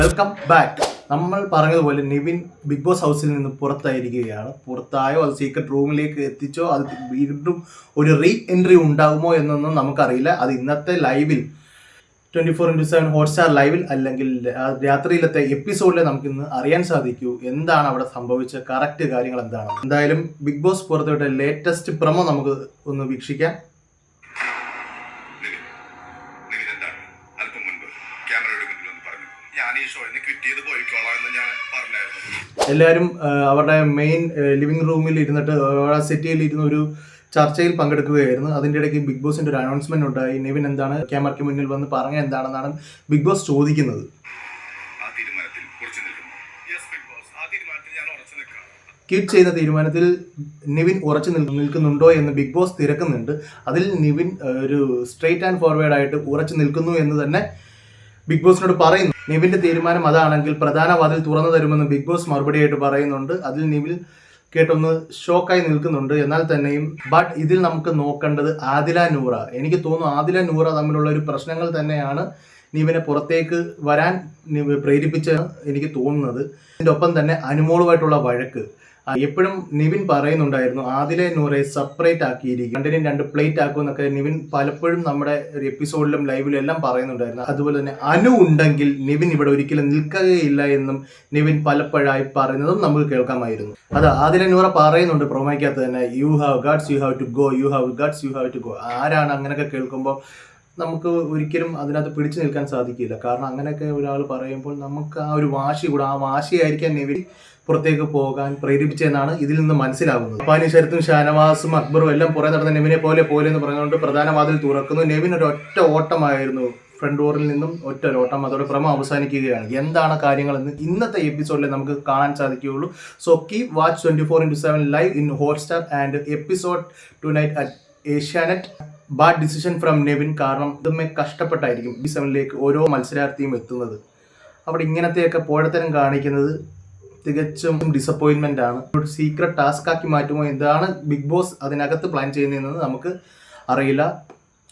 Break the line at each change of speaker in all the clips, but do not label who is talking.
Welcome back നമ്മൾ പറഞ്ഞതുപോലെ Nivin big boss ഹൗസിൽ നിന്ന് പുറത്തായിരിക്കുകയാണ്. പുറത്തായോ അത് സീക്രട്ട് റൂമിലേക്ക് എത്തിച്ചോ? അത് വീണ്ടും ഒരു റീ എൻട്രി ഉണ്ടാകുമോ എന്നൊന്നും നമുക്കറിയില്ല. അത് ഇന്നത്തെ ലൈവിൽ twenty four into seven Hotstar ലൈവിൽ അല്ലെങ്കിൽ രാത്രിയിലത്തെ എപ്പിസോഡിൽ നമുക്കിന്ന് അറിയാൻ സാധിക്കൂ. എന്താണ് അവിടെ സംഭവിച്ച കറക്റ്റ് കാര്യങ്ങൾ എന്താണ്? എന്തായാലും ബിഗ് ബോസ് പുറത്തുവിട്ട ലേറ്റസ്റ്റ് പ്രമോ നമുക്ക് ഒന്ന് വീക്ഷിക്കാം.
ഈ ഷോയിൽ നിന്ന് ക്വിറ്റ് ചെയ്ത് പോയിക്കോളാം എന്ന് ഞാൻ പറഞ്ഞായിരുന്നു.
എല്ലാവരും അവരുടെ മെയിൻ ലിവിംഗ് റൂമിൽ ഇരുന്നിട്ട് സെറ്റിയിൽ ഇരുന്ന് ഒരു ചർച്ചയിൽ പങ്കെടുക്കുകയായിരുന്നു. അതിന്റെ ഇടയ്ക്ക് ബിഗ് ബോസിന്റെ ഒരു അനൗൺസ്മെന്റ് ഉണ്ടായി നിവിൻ എന്താണ് ക്യാമറയ്ക്ക് മുന്നിൽ വന്ന് പറഞ്ഞ എന്താണെന്നാണ് ബിഗ് ബോസ് ചോദിക്കുന്നത്.
ചെയ്ത
കീറ്റ് ചെയ്യുന്ന തീരുമാനത്തിൽ നിവിൻ ഉറച്ചു നിൽക്കുന്നുണ്ടോ എന്ന് ബിഗ് ബോസ് തിരക്കുന്നുണ്ട്. അതിൽ നിവിൻ ഒരു സ്ട്രെയിറ്റ് ആൻഡ് ഫോർവേഡ് ആയിട്ട് ഉറച്ചു നിൽക്കുന്നു എന്ന് തന്നെ ബിഗ് ബോസിനോട് പറയുന്നു. നിവിന്റെ തീരുമാനം അതാണെങ്കിൽ പ്രധാന വാതിൽ തുറന്നു തരുമെന്ന് ബിഗ് ബോസ് മറുപടിയായിട്ട് പറയുന്നുണ്ട്. അതിൽ നിവിൽ കേട്ടൊന്ന് ഷോക്കായി നിൽക്കുന്നുണ്ട്. എന്നാൽ തന്നെയും ബട്ട് ഇതിൽ നമുക്ക് നോക്കേണ്ടത് ആദില നൂറ. എനിക്ക് തോന്നുന്നു ആദില നൂറ തമ്മിലുള്ള ഒരു പ്രശ്നങ്ങൾ തന്നെയാണ്. നിവിനെ പുറത്തേക്ക് വരാൻ പ്രേരിപ്പിച്ച എനിക്ക് തോന്നുന്നത്. എന്റെ ഒപ്പം തന്നെ അനുമോളുമായിട്ടുള്ള വഴക്ക്. എപ്പോഴും നിവിൻ പറയുന്നുണ്ടായിരുന്നു ആദിലെ നൂറെ സെപ്പറേറ്റ് ആക്കിയിരിക്കും. രണ്ടിനും രണ്ട് പ്ലേറ്റ് ആക്കും എന്നൊക്കെ നിവിൻ പലപ്പോഴും നമ്മുടെ ഒരു എപ്പിസോഡിലും ലൈവിലും എല്ലാം പറയുന്നുണ്ടായിരുന്നു. അതുപോലെ തന്നെ അനു ഉണ്ടെങ്കിൽ നിവിൻ ഇവിടെ ഒരിക്കലും നിൽക്കുകയില്ല എന്നും നിവിൻ പലപ്പോഴായി പറയുന്നതും നമുക്ക് കേൾക്കാമായിരുന്നു. അത് ആദിലെ നൂറ പറയുന്നുണ്ട് പ്രൊമോയ്ക്കകത്ത് തന്നെ you have guts you have to go you have guts you have to go ആരാണ് അങ്ങനെയൊക്കെ കേൾക്കുമ്പോൾ നമുക്ക് ഒരിക്കലും അതിനകത്ത് പിടിച്ചു നിൽക്കാൻ സാധിക്കില്ല. കാരണം അങ്ങനെയൊക്കെ ഒരാൾ പറയുമ്പോൾ നമുക്ക് ആ ഒരു വാശി കൂടെ ആ വാശിയായിരിക്കാൻ നെവി പുറത്തേക്ക് പോകാൻ പ്രേരിപ്പിച്ചതെന്നാണ് ഇതിൽ നിന്ന് മനസ്സിലാകുന്നത്. അപ്പാനി ശരത്തും ഷാനവാസും അക്ബറും എല്ലാം പുറേ നടന്ന നെവിനെ പോലെ പോലെ എന്ന് പറഞ്ഞുകൊണ്ട് പ്രധാന വാതിൽ തുറക്കുന്നു. നെവിൻ ഒരു ഒറ്റ ഓട്ടമായിരുന്നു. ഫ്രണ്ട് ഡോറിൽ നിന്നും ഒറ്റ ഓട്ടം. അതോടെ ഭ്രമം അവസാനിക്കുകയാണ്. എന്താണ് കാര്യങ്ങളെന്ന് ഇന്നത്തെ എപ്പിസോഡിൽ നമുക്ക് കാണാൻ സാധിക്കുകയുള്ളൂ. So keep watch twenty four into seven live in Hotstar and episode tonight at Asianet bad decision from Nevin കാരണം ഇതുമേ കഷ്ടപ്പെട്ടായിരിക്കും ഈ സെവനിലേക്ക് ഓരോ മത്സരാർത്ഥിയും എത്തുന്നത്. അവിടെ ഇങ്ങനത്തെയൊക്കെ പോഴത്തരം കാണിക്കുന്നത് തികച്ചും ഡിസപ്പോയിൻമെന്റ് ആണ്. ഒരു സീക്രട്ട് ടാസ്ക് ആക്കി മാറ്റുമോ? എന്താണ് ബിഗ് ബോസ് അതിനകത്ത് പ്ലാൻ ചെയ്യുന്നതെന്ന് നമുക്ക് അറിയില്ല.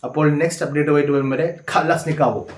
അപ്പോൾ നെക്സ്റ്റ് അപ്ഡേറ്റ് ആയിട്ട് വരും വരെ നിൽക്കാവോ